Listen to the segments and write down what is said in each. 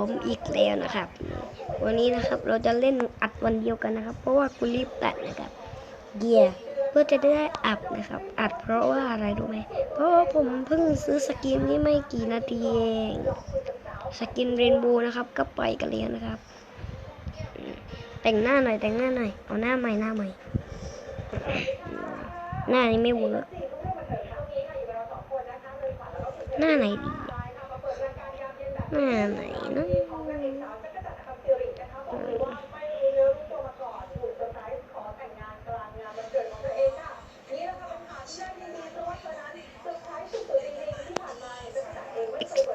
ผมอีกแล้วนะครับ วันนี้นะครับเราจะเล่นอัดวันเดียวกันนะครับ เพราะว่ากูรีบตัดนะครับเกียร์เพื่อจะได้อัดนะครับ อัดเพราะว่าอะไรรู้ไหมเพราะว่าผมเพิ่งซื้อสกินนี้ไม่กี่นาทีเองสกินเรนโบว์นะครับ ก็ไปกันเลยนะครับ แต่งหน้าหน่อยแต่งหน้าหน่อยเอาหน้าใหม่หน้าใหม่ หน้านี้ไม่เวิร์กหน้าไหนดี หน้าไหนนะ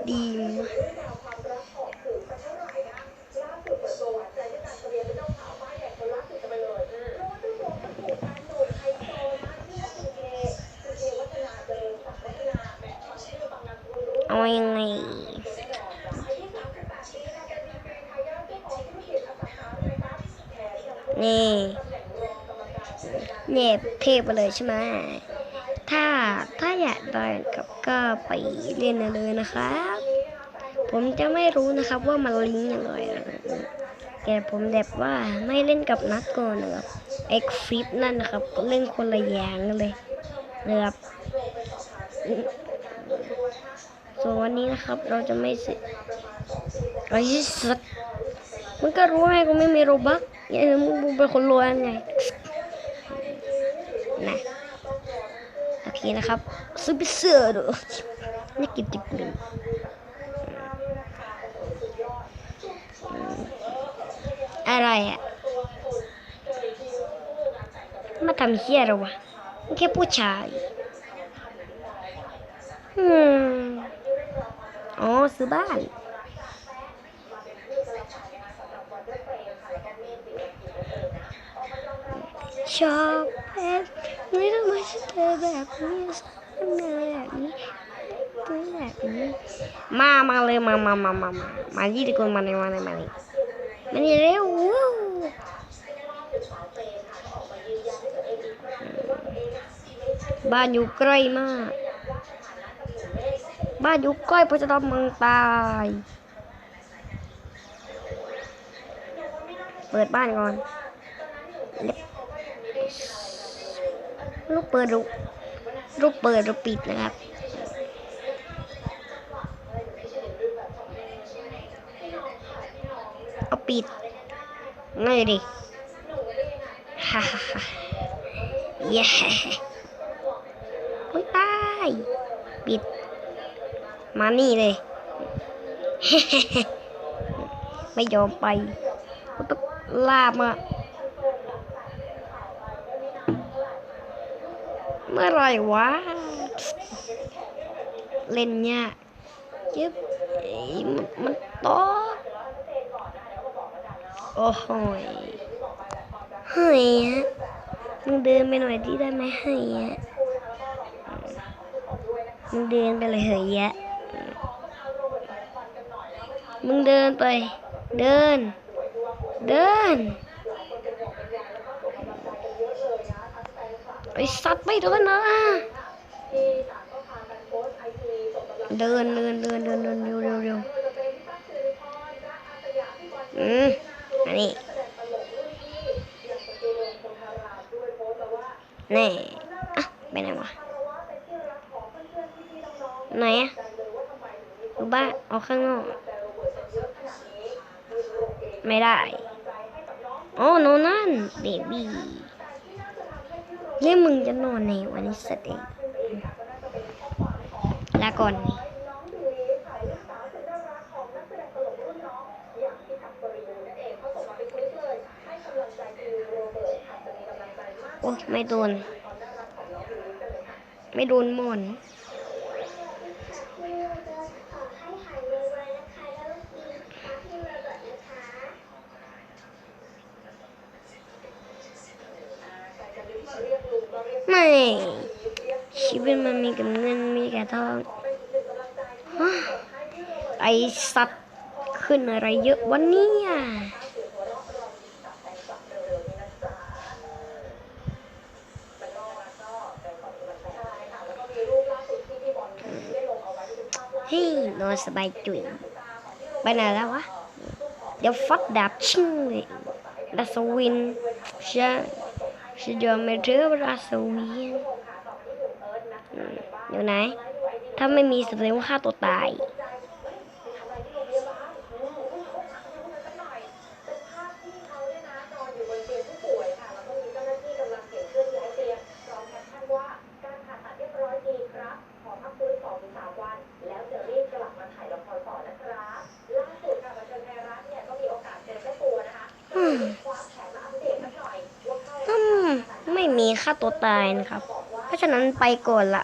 ดีมเอายังไง นี่เนี่ยเทพไปเลยใช่ไหมถ้าถ้าอยากได้กับก็ไปเล่นเลยนะครับ ผมจะไม่รู้นะครับว่ามันลิงก์ยังไงนะแต่ผมแบบว่าไม่เล่นกับนักก่อนนะครับเอ็กฟิปนั่นนะครับเล่นคนละอย่างเลยนะครับส่วนวันนี้นะครับเราจะไม่เสร็จไอ้สัตว์มันก็รู้ไงกูไม่มีโรบัก อย่าลืมมึงเป็นคนรวยไงนะโอเคนะครับซูเปอร์เซอร์ดูนี่กินจิบหนึ่งอะไรอะมาทำเฮียอะไรวะแค่ผู้ชายอืมอ๋อซื้อบ้าน ชอบแบบไม่ต้องมาเจอแบบนี้สักแบบนี้แบบนี้มามาเลยมามามามามามายี่ดีกว่ามาเลยมาเลยมาเลยมานี่เร็วบ้านอยู่ใกล้มาก บ้านอยู่ใกล้พระจะต้องมืองตาย เปิดบ้านก่อนลู กเปิดลูกลูกเปิดลูกปิดนะครับเอาปิดง่ายดิฮ่าฮ่าฮ่าเย้โอ้ยตายปิด มานี่เลย ไม่ยอมไปก็ต้องลามา เมื่อไรวะ เล่นยากจึ๊บมันมันตอโอ้โหเฮ้ยมึงเดินไปหน่อยที่ได้ไหมเฮ้ยมึงเดินไปเลยเฮ้ยะมึงเดินไป เดิน เดิน ไอสัตว์ไม่เดินนะเดินเดินเดินเดินเดินเร็วเร็วเร็วอืมอันนี้แน่อะไปไหนวะไหนอะดูบ้านเอาข้างนอก ไม่ได้ โอ้โนนั่นเบบี้ นี่มึงจะนอนในวันนี้สัตว์เองลาก่อนโอ้ไม่โดน ไม่โดนหมอน ไม่ชีวิตมันมีกับเงินมีแต่ทองไอสัตว์ขึ้นอะไรเยอะวันนี้อะเฮ้ยนอนสบายจุ๋ยไปไหนแล้ววะ เดี๋ยวฟัดดาบชิงเลยราสวินฉัน ฉันยอมไม่เจอราสวินอืมอยู่ไหน ถ้าไม่มีแสดงว่าฆ่าตัวตาย อืม ค่าตัวตายนะครับ เพราะฉะนั้นไปก่อนละ